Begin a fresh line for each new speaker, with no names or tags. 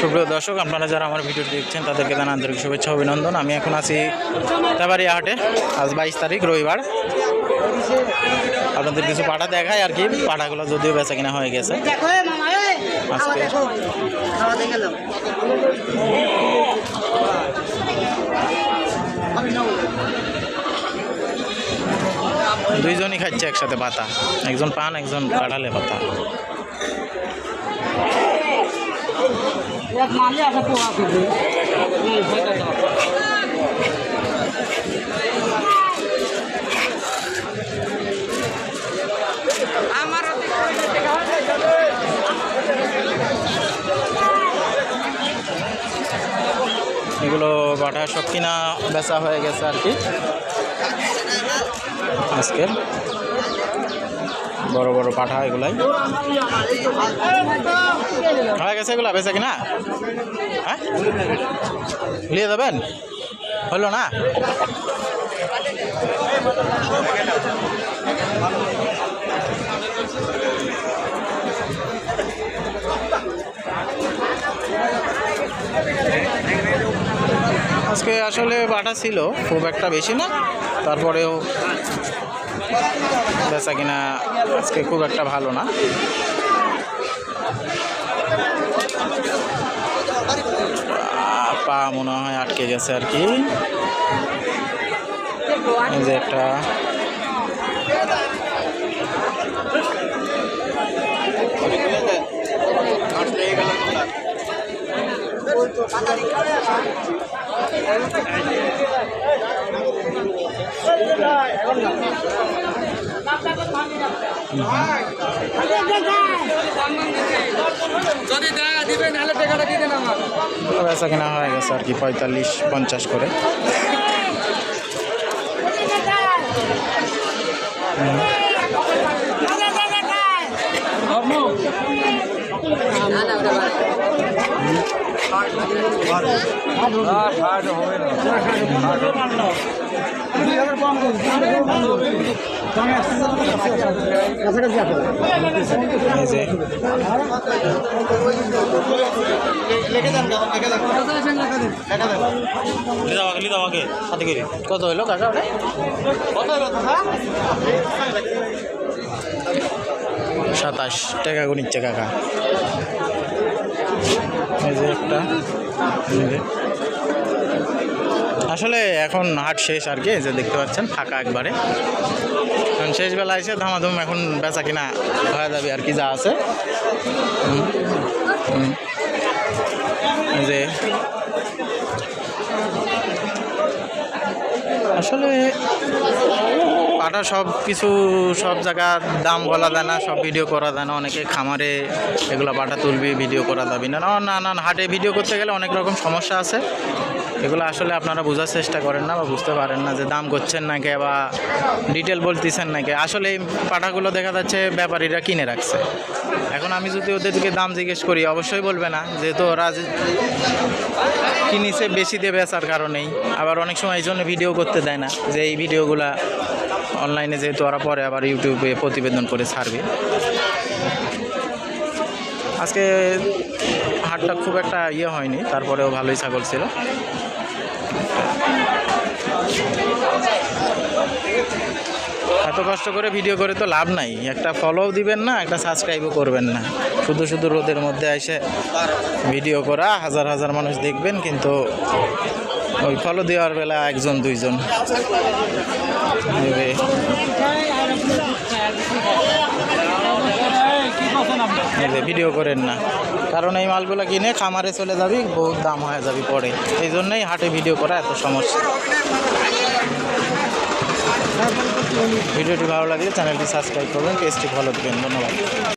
সুপ্রিয় দর্শক, আপনারা যারা আমার ভিডিও দেখছেন, তাদেরকে জানা আন্তরিক শুভেচ্ছা, অভিনন্দন। আমি এখন আছি তেবারিয়া হাটে। আজ বাইশ তারিখ, রবিবার। আপনাদের কিছু পাঠা দেখায় আর কি পাঠাগুলো যদিও বেচা কিনা হয়ে গেছে। দুইজনই খাচ্ছে একসাথে পাতা। একজন পান, একজন কাঁঠালে পাতা।
এক মালে আছে করবে। আমার
এগুলো পাঠা সব কিনা বেচা হয়ে গেছে আর কি। আজকের বড় বড় পাঠা এগুলাই। হয়ে গেছে এগুলো, বেচা কিনা? হ্যাঁ? নিয়ে যাবেন? হলো না? আজকে আসলে বাটা ছিল, খুব একটা বেশি না। তারপরেও বেচা কিনা আজকে খুব একটা ভালো না। পা মনে হয় আটকে গেছে আর কি। এই যে একটা।
যদি
বেচা কিনা হয়ে গেছে আর কি পঁয়তাল্লিশ পঞ্চাশ করে। যে কত হইল কাকা ওটা সাতাশ টাকা গুনিচ্ছে কাকা এই যে একটা। আসলে এখন হাট শেষ আর কি যে দেখতে পাচ্ছেন, ফাঁকা একবারে এখন শেষ বেলা এসে ধামাধুম এখন বেচা কিনা হয়ে যাবে আর কি যা আছে। যে আসলে পাটা সব কিছু, সব জায়গার দাম বলা যায় না, সব ভিডিও করা যায় না। অনেকে খামারে এগুলো পাটা তুলবি ভিডিও করা যাবে না। না না হাটে ভিডিও করতে গেলে অনেক রকম সমস্যা আছে। এগুলো আসলে আপনারা বোঝার চেষ্টা করেন না বা বুঝতে পারেন না যে দাম করছেন নাকি বা ডিটেল বলতেছেন নাকি। আসলে এই পাটাগুলো দেখা যাচ্ছে ব্যাপারীরা কিনে রাখছে। এখন আমি যদি ওদেরকে দাম জিজ্ঞেস করি, অবশ্যই বলবে না। যেহেতু ওরা কিনিছে বেশি দিয়ে বেচার কারণেই। আবার অনেক সময় এই জন্য ভিডিও করতে দেয় না যে এই ভিডিওগুলা অনলাইনে যেহেতু ওরা পরে আবার ইউটিউবে প্রতিবেদন করে ছাড়বে। আজকে হাটটা খুব একটা ইয়ে হয়নি, তারপরেও ভালোই ছাগল ছিল। এত কষ্ট করে ভিডিও করে তো লাভ নাই। একটা ফলোও দিবেন না, একটা সাবস্ক্রাইবও করবেন না। শুধু শুধু রোদের মধ্যে এসে ভিডিও করা, হাজার হাজার মানুষ দেখবেন, কিন্তু ওই ফলো দেওয়ার বেলা একজন, দুইজন। ভিডিও করেন না। কারণ এই মালগুলো কিনে খামারে চলে যাবি, বহুত দাম হয়ে যাবি পরে। এই জন্যই হাটে ভিডিও করা এত সমস্যা। ভিডিওটি ভালো লাগলে চ্যানেলটি সাবস্ক্রাইব করবেন, পেজটি ভালো দেবেন। ধন্যবাদ।